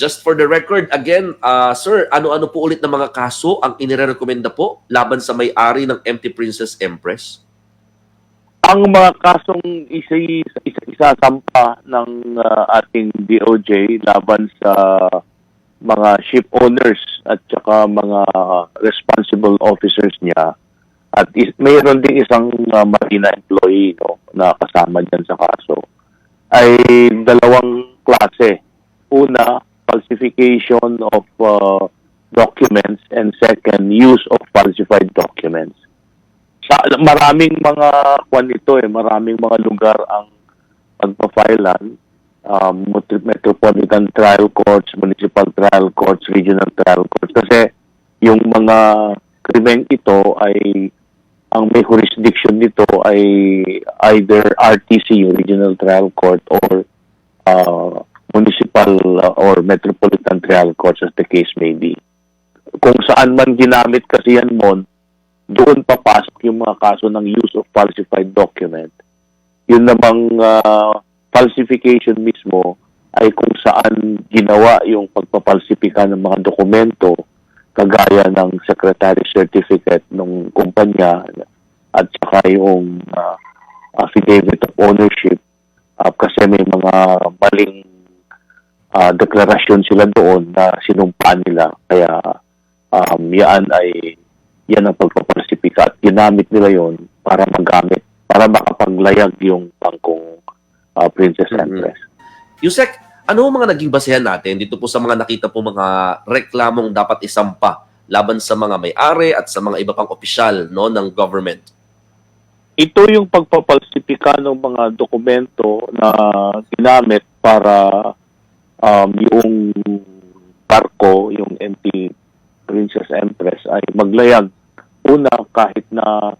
Just for the record, again, uh, sir, ano-ano po ulit ng mga kaso ang inirekomenda po laban sa may-ari ng Empty Princess Empress? Ang mga kasong isa, isa, isasampa ng ah, ating DOJ laban sa mga ship owners at saka mga responsible officers niya at is, mayroon ding isang ah, marina employee no, na kasama dyan sa kaso ay dalawang klase. Una, falsification of ah, documents and second, use of falsified documents sa maraming mga kwan ito eh, maraming mga lugar ang pagpa-filean, um, metro- metropolitan trial courts, municipal trial courts, regional trial courts. Kasi yung mga krimen ito ay ang may jurisdiction nito ay either RTC, Regional Trial Court, or uh, municipal uh, or metropolitan trial courts as the case may be. Kung saan man ginamit kasi yan mon, doon papasok yung mga kaso ng use of falsified document. Yun namang ah, falsification mismo ay kung saan ginawa yung pagpapalsipika ng mga dokumento kagaya ng secretary certificate ng kumpanya at saka yung ah, affidavit of ownership ah, kasi may mga maling ah, deklarasyon sila doon na sinumpa nila kaya um, yan ay yan ang pagpapalsipika at ginamit nila yon para magamit, para makapaglayag yung bangkong ah, Princess Mhm. Empress. Yusek, ano mga naging basehan natin dito po sa mga nakita po mga reklamong dapat isampa laban sa mga may-ari at sa mga iba pang opisyal no, ng government? Ito yung pagpapalsipika ng mga dokumento na ginamit para um, yung barko, yung MT Princess Empress ay maglayag. Una, kahit na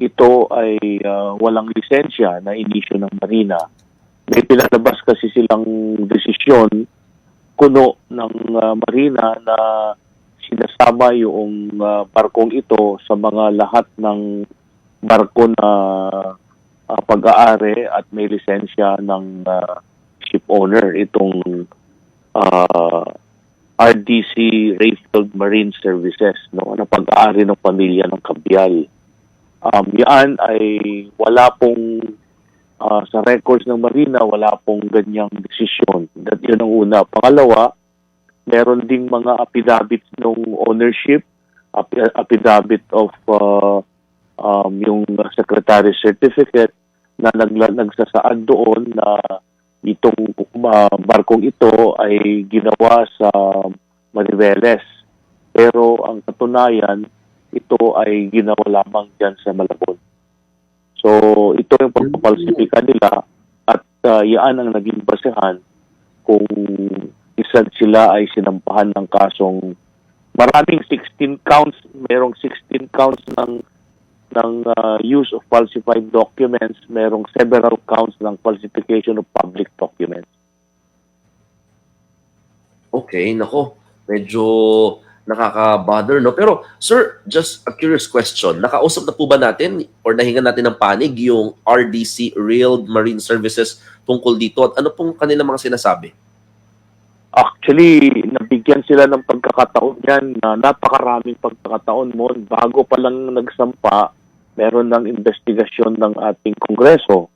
ito ay ah, walang lisensya na inisyo ng Marina, may pinalabas kasi silang desisyon kuno ng ah, Marina na sinasama yung ah, barkong ito sa mga lahat ng barko na ah, pag-aari at may lisensya ng ah, ship owner itong ah, RDC Rayfield Marine Services no na pag-aari ng pamilya ng Kabyal. Um, yan ay wala pong ah, sa records ng Marina wala pong ganyang desisyon. That yun ang una. Pangalawa, meron ding mga affidavits ng ownership, affidavit of ah, um, yung secretary certificate na nagla- nagsasaad doon na itong uh, barkong ito ay ginawa sa Mariveles. Pero ang katunayan, ito ay ginawa lamang dyan sa Malabon. So, ito yung pagpapalsipika nila at uh, yan ang naging basehan kung isa sila ay sinampahan ng kasong maraming 16 counts, merong 16 counts ng ng uh, use of falsified documents, merong several counts ng falsification of public documents. Okay, nako. Medyo nakaka-bother, no? Pero, sir, just a curious question. Nakausap na po ba natin or nahingan natin ng panig yung RDC, Real Marine Services, tungkol dito? At ano pong kanilang mga sinasabi? Actually, nabigyan sila ng pagkakataon yan na napakaraming pagkakataon mo. Bago pa lang nagsampa, meron ng investigasyon ng ating kongreso.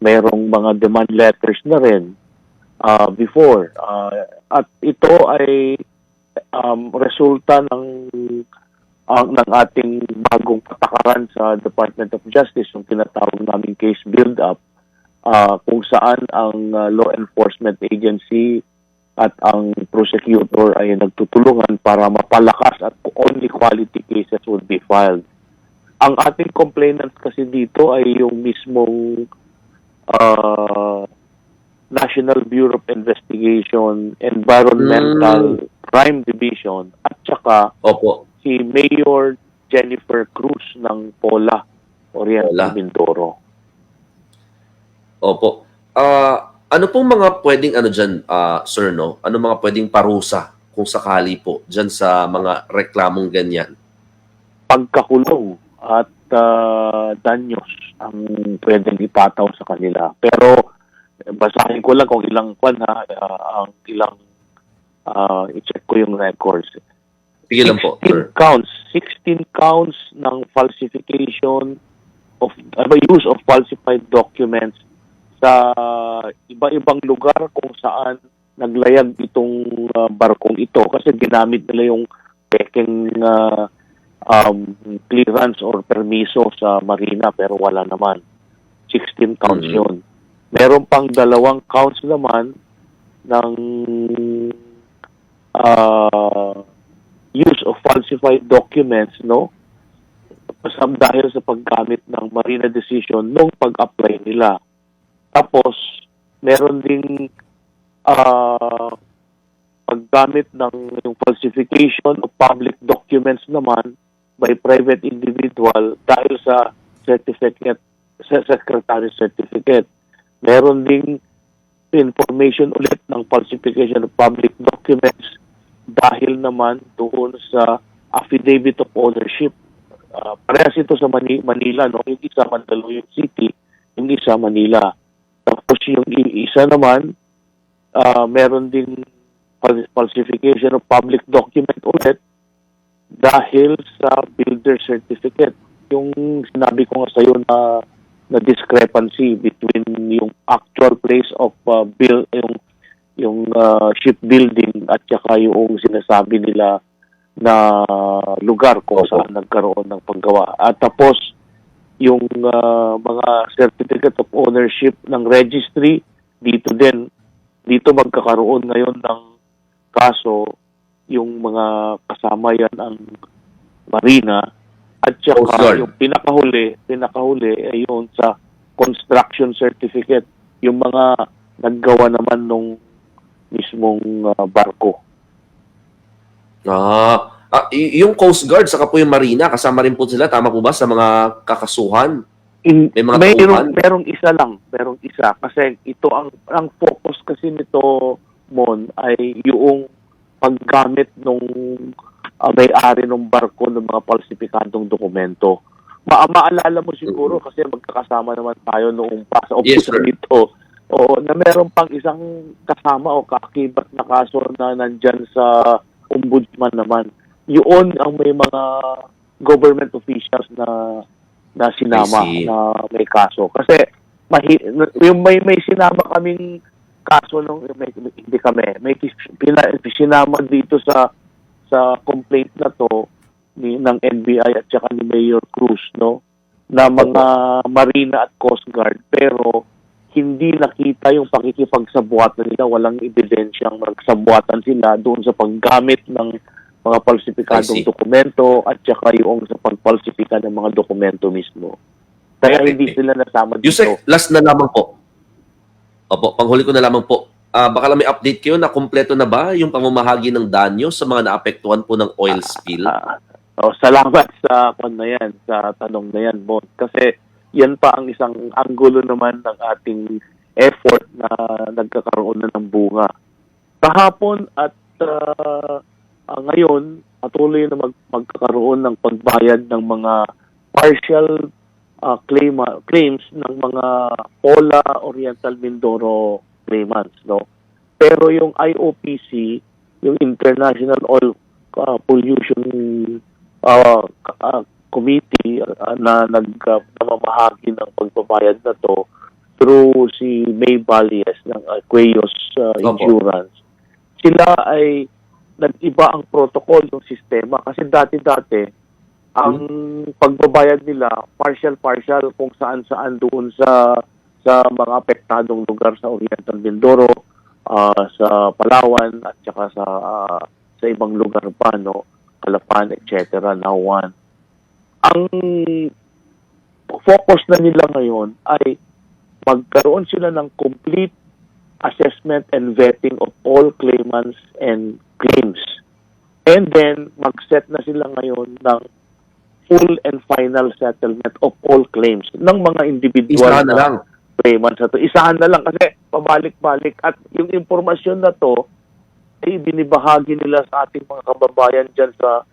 Merong mga demand letters na rin uh, before. Uh, at ito ay um, resulta ng ang ng ating bagong patakaran sa Department of Justice, yung tinatawag naming case build-up, uh, kung saan ang uh, law enforcement agency at ang prosecutor ay nagtutulungan para mapalakas at only quality cases would be filed. Ang ating complainants kasi dito ay yung mismong uh, National Bureau of Investigation, Environmental Crime Division, at saka Opo. si Mayor Jennifer Cruz ng Pola, Oriental Pola. Mindoro. Opo. Ah, ano pong mga pwedeng ano diyan, ah, sir no? Ano mga pwedeng parusa kung sakali po diyan sa mga reklamong ganyan? pagkakulong at ah, danyos ang pwedeng ipataw sa kanila. Pero basahin ko lang kung ilang kwan ha, ah, ang ilang Ah, i-check ko yung records. Sige lang po, 16 sir. counts, 16 counts ng falsification of uh, use of falsified documents sa iba-ibang lugar kung saan naglayag itong uh, barkong ito kasi ginamit nila yung peking uh, um, clearance or permiso sa marina pero wala naman. 16 counts Mhm. yun. Meron pang dalawang counts naman ng uh, use of falsified documents, no? Sa, dahil sa paggamit ng Marina decision nung pag-apply nila. Tapos, meron ding ah, paggamit ng yung falsification of public documents naman by private individual dahil sa certificate sa secretary certificate. Meron ding information ulit ng falsification of public documents dahil naman doon sa affidavit of ownership. Ah, parehas ito sa Mani- Manila, no? Yung isa Mandaluyong City, yung isa Manila. Tapos yung isa naman, ah, meron din fal- falsification of public document ulit dahil sa builder certificate. Yung sinabi ko nga sa'yo na na discrepancy between yung actual place of uh, build yung yung uh, shipbuilding at saka yung sinasabi nila na lugar Opo. saan nagkaroon ng paggawa. At tapos yung uh, mga certificate of ownership ng registry dito din dito magkakaroon ngayon ng kaso yung mga kasama yan ang marina at Coast Guard. saka yung pinakahuli pinakahuli ay yun sa construction certificate yung mga naggawa naman nung mismong uh, barko Ah, ah, y- yung Coast Guard, saka po yung Marina, kasama rin po sila, tama po ba, sa mga kakasuhan? In, May mga tauhan? merong isa lang, merong isa. Kasi ito, ang, ang focus kasi nito, Mon, ay yung paggamit nung ah, may-ari ng barko ng mga falsifikadong dokumento. Ma maalala mo siguro kasi magkakasama naman tayo noong pa sa Yes, office sir. dito. Oo, na meron pang isang kasama o kakibat na kaso na nandyan sa ombudsman naman. Yun ang may mga government officials na na sinama na may kaso. Kasi mahi, yung may may sinama kaming kaso nung may, may- hindi kami may pina, sinama dito sa sa complaint na to ni ng NBI at saka ni Mayor Cruz no na mga Marina at Coast Guard pero hindi nakita yung pakikipagsabuatan nila walang ebidensyang nagsabuatan sila doon sa paggamit ng mga see. dokumento at saka yung sa pagpalsifika ng mga dokumento mismo. Kaya hindi sila nasama dito. Yusek, last na lamang po. Opo, panghuli ko na lamang po. Ah, baka lang may update kayo na kumpleto na ba yung pamamahagi ng danyo sa mga naapektuhan po ng oil spill? Ah, oh, salamat sa kon na yan, sa tanong na yan, Bon. Kasi yan pa ang isang anggulo naman ng ating effort na nagkakaroon na ng bunga. Kahapon at ah, ah, ngayon, patuloy na mag, magkakaroon ng pagbayad ng mga partial ah, claim, claims ng mga Pola Oriental Mindoro claimants. No? Pero yung IOPC, yung International Oil uh, Pollution uh, uh, Committee uh, na nag uh, namamahagi ng pagbabayad na to through si May Valles ng Aqueous uh, Opo. Insurance. Sila ay nag-iba ang protocol ng sistema kasi dati-dati ang pagbabayad nila partial-partial kung saan-saan doon sa sa mga apektadong lugar sa Oriental Mindoro, ah, sa Palawan at saka sa ah, sa ibang lugar pa no, Calapan, etc. Nawan. Ang focus na nila ngayon ay magkaroon sila ng complete assessment and vetting of all claimants and claims. And then, mag-set na sila ngayon ng full and final settlement of all claims ng mga individual Isahan na lang. claimants na to. Isahan na lang kasi pabalik-balik. At yung impormasyon na to, ay binibahagi nila sa ating mga kababayan dyan sa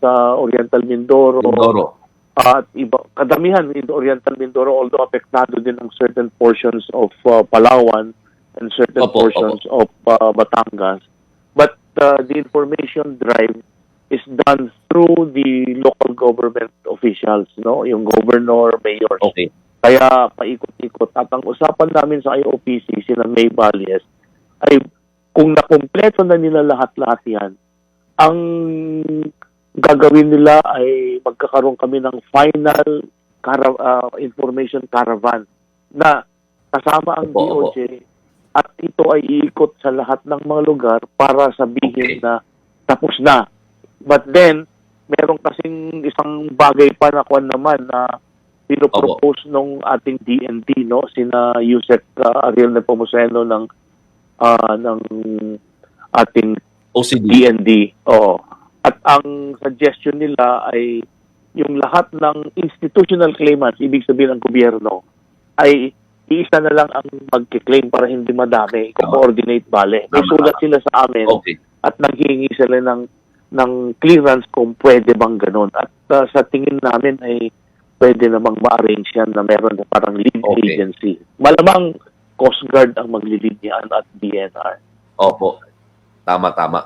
sa Oriental Mindoro, Mindoro. at iba kadamihan in Oriental Mindoro although apektado din ang certain portions of uh, Palawan and certain Opo, portions of uh, Batangas but uh, the information drive is done through the local government officials, no? Yung governor, mayors. Okay. Kaya paikot-ikot. At ang usapan namin sa IOPC, sila May Valles, ay kung nakumpleto na nila lahat-lahat yan, ang gagawin nila ay magkakaroon kami ng final cara- ah, information caravan na kasama ang Opo, opo. DOJ at ito ay iikot sa lahat ng mga lugar para sabihin Okay. na tapos na. But then, meron kasing isang bagay pa na kuwan naman na pinopropose nung ating DND, no? Sina Yusek uh, Ariel Nepomuceno ng ah, ng ating OCD. DND. Oo. At ang suggestion nila ay yung lahat ng institutional claimants, ibig sabihin ng gobyerno, ay iisa na lang ang magkiklaim para hindi madami. I-coordinate bale. May sulat sila sa amin Okay. at naghihingi sila ng ng clearance kung pwede bang ganun. At uh, sa tingin namin ay pwede namang ma-arrange yan na meron na parang lead Okay. agency. Malamang Coast Guard ang maglilid niyan at DNR. Opo. Tama, tama.